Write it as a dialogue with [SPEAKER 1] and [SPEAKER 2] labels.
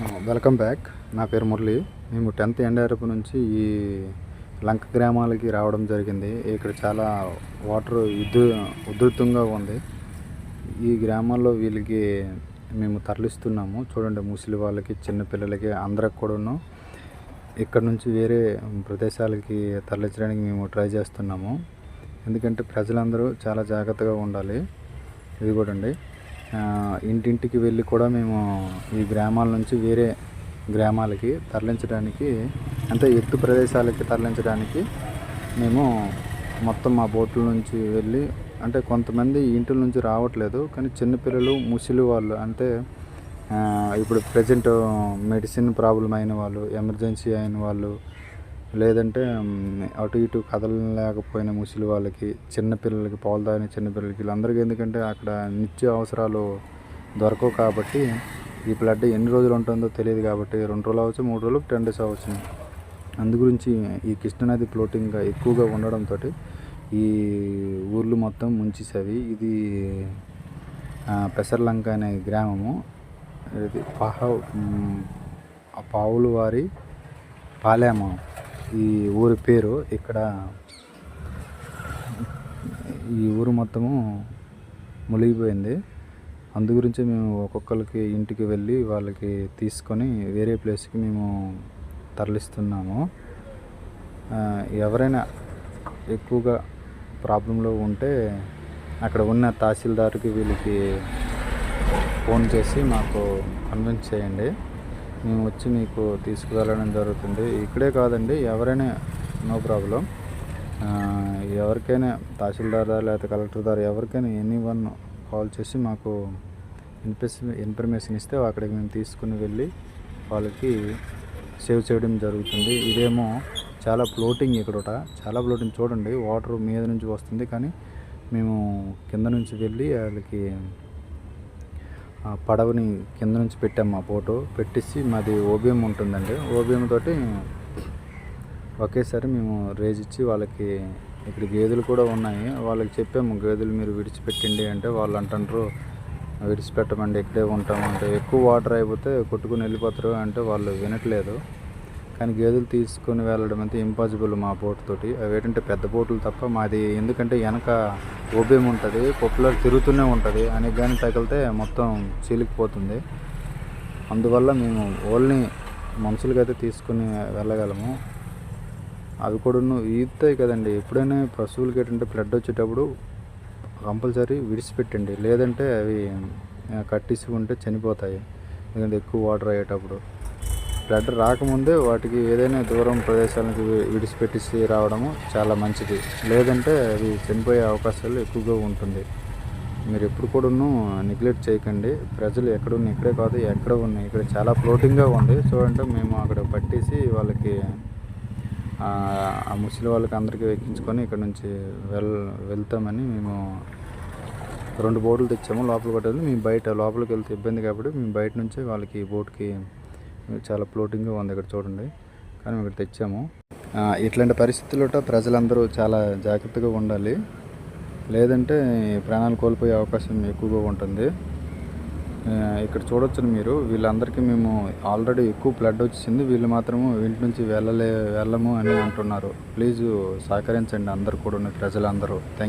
[SPEAKER 1] Welcome back. నా పేరు మురళి. మేము టెన్త్ ఎన్డీఆర్ఎఫ్ నుంచి ఈ లంక గ్రామాలకి రావడం జరిగింది. ఇక్కడ చాలా వాటర్ ఉధృ ఉధృతంగా ఉంది. ఈ గ్రామాల్లో వీళ్ళకి మేము తరలిస్తున్నాము. చూడండి ముసలి వాళ్ళకి చిన్నపిల్లలకి అందరికి కూడాను. ఇక్కడ నుంచి వేరే ప్రదేశాలకి తరలించడానికి మేము ట్రై చేస్తున్నాము. ఎందుకంటే ప్రజలందరూ చాలా జాగ్రత్తగా ఉండాలి. ఇది కూడా అండి ఇంటింటికి వెళ్ళి కూడా మేము ఈ గ్రామాల నుంచి వేరే గ్రామాలకి తరలించడానికి అంటే ఎత్తు ప్రదేశాలకి తరలించడానికి మేము మొత్తం మా బోట్ల నుంచి వెళ్ళి అంటే కొంతమంది ఇంటి నుంచి రావట్లేదు కానీ చిన్నపిల్లలు ముసలి వాళ్ళు అంటే ఇప్పుడు ప్రజెంట్ మెడిసిన్ ప్రాబ్లం అయిన వాళ్ళు ఎమర్జెన్సీ అయిన వాళ్ళు లేదంటే అటు ఇటు కదలలేకపోయిన ముసలి వాళ్ళకి చిన్నపిల్లలకి పాలు తాగిన చిన్నపిల్లలకి వీళ్ళందరికీ ఎందుకంటే అక్కడ నిత్య అవసరాలు దొరకవు కాబట్టి ఈ బ్లడ్ ఎన్ని రోజులు ఉంటుందో తెలియదు కాబట్టి రెండు రోజులు అవ్వచ్చు మూడు రోజులు టెన్ డేస్ అవచ్చు అందు గురించి ఈ కృష్ణానది ఫ్లోటింగ్ ఎక్కువగా ఉండడంతో ఈ ఊర్లు మొత్తం ముంచేసేవి. ఇది పెసర్లంక అనే గ్రామము. ఇది పాహ పావులు వారి పాలేమ. ఈ ఊరి పేరు ఇక్కడ ఈ ఊరు మొత్తము మునిగిపోయింది. అందు గురించి మేము ఒక్కొక్కరికి ఇంటికి వెళ్ళి వాళ్ళకి తీసుకొని వేరే ప్లేస్కి మేము తరలిస్తున్నాము. ఎవరైనా ఎక్కువగా ప్రాబ్లంలో ఉంటే అక్కడ ఉన్న తహసీల్దార్కి వీళ్ళకి ఫోన్ చేసి మాకు కన్విన్స్ చేయండి. మేము వచ్చి మీకు తీసుకువెళ్ళడం జరుగుతుంది. ఇక్కడే కాదండి ఎవరైనా నో ప్రాబ్లం. ఎవరికైనా తహసీల్దార్ ద్వారా లేకపోతే కలెక్టర్ ద్వారా ఎవరికైనా ఎనీ వన్ కాల్ చేసి మాకు ఇన్ఫర్మేషన్ ఇన్ఫర్మేషన్ ఇస్తే అక్కడికి మేము తీసుకుని వెళ్ళి వాళ్ళకి సేవ్ చేయడం జరుగుతుంది. ఇదేమో చాలా ఫ్లోటింగ్ ఇక్కడ చాలా ఫ్లోటింగ్ చూడండి వాటర్ మీద నుంచి వస్తుంది. కానీ మేము కింద నుంచి వెళ్ళి వాళ్ళకి పడవని కింద నుంచి పెట్టాము మా ఫోటో. పెట్టేసి మాది ఓబిఎం ఉంటుందండి. ఓబిఎం తోటి ఒకేసారి మేము రేజ్ ఇచ్చి వాళ్ళకి ఇక్కడ గేదెలు కూడా ఉన్నాయి. వాళ్ళకి చెప్పాము గేదెలు మీరు విడిచిపెట్టండి అంటే వాళ్ళు అంటారు విడిచిపెట్టమండి ఇక్కడే ఉంటాము అంటే ఎక్కువ వాటర్ అయిపోతే కొట్టుకుని వెళ్ళిపోతారు అంటే వాళ్ళు వినట్లేదు. కానీ గేదెలు తీసుకొని వెళ్ళడం అయితే ఇంపాసిబుల్ మా బోట్ తోటి. అవి ఏంటంటే పెద్ద బోట్లు తప్ప మాది ఎందుకంటే వెనక ఓబేం ఉంటుంది పొప్పులర్ తిరుగుతూనే ఉంటుంది. అని కానీ తగిలితే మొత్తం చీలికిపోతుంది. అందువల్ల మేము ఓన్లీ అయితే తీసుకుని వెళ్ళగలము. అవి కూడా ఈదుతాయి కదండి. ఎప్పుడైనా పశువులకి ఏంటంటే బ్లడ్ వచ్చేటప్పుడు కంపల్సరీ విడిచిపెట్టండి. లేదంటే అవి కట్టేసి ఉంటే చనిపోతాయి. ఎందుకంటే ఎక్కువ వాటర్ అయ్యేటప్పుడు. ఫ్లడ్ రాకముందే వాటికి ఏదైనా దూరం ప్రదేశాలకు విడిచిపెట్టి విడిచిపెట్టేసి రావడము చాలా మంచిది. లేదంటే అవి చనిపోయే అవకాశాలు ఎక్కువగా ఉంటుంది. మీరు ఎప్పుడు కూడాను నెగ్లెక్ట్ చేయకండి. ప్రజలు ఎక్కడున్న ఇక్కడే కాదు ఎక్కడ ఉన్నాయి. ఇక్కడ చాలా ఫ్లోటింగ్గా ఉంది. చూడంటే మేము అక్కడ పట్టేసి వాళ్ళకి ఆ ముసలి వాళ్ళకి అందరికీ ఎక్కించుకొని ఇక్కడ నుంచి వెల్ వెళ్తామని మేము రెండు బోట్లు తెచ్చాము. లోపల పట్టేది మేము బయట లోపలికి వెళ్తే ఇబ్బంది కాబట్టి మేము బయట నుంచే వాళ్ళకి బోట్కి చాలా ఫ్లోటింగ్గా ఉంది ఇక్కడ చూడండి. కానీ మేము ఇక్కడ తెచ్చాము. ఇట్లాంటి పరిస్థితుల్లో ప్రజలందరూ చాలా జాగ్రత్తగా ఉండాలి. లేదంటే ప్రాణాలు కోల్పోయే అవకాశం ఎక్కువగా ఉంటుంది. ఇక్కడ చూడొచ్చు మీరు. వీళ్ళందరికీ మేము ఆల్రెడీ ఎక్కువ బ్లడ్ వచ్చింది వీళ్ళు మాత్రము ఇంటి నుంచి వెళ్ళలే వెళ్ళము అని అంటున్నారు. ప్లీజ్ సహకరించండి అందరు కూడా ప్రజలందరూ. థ్యాంక్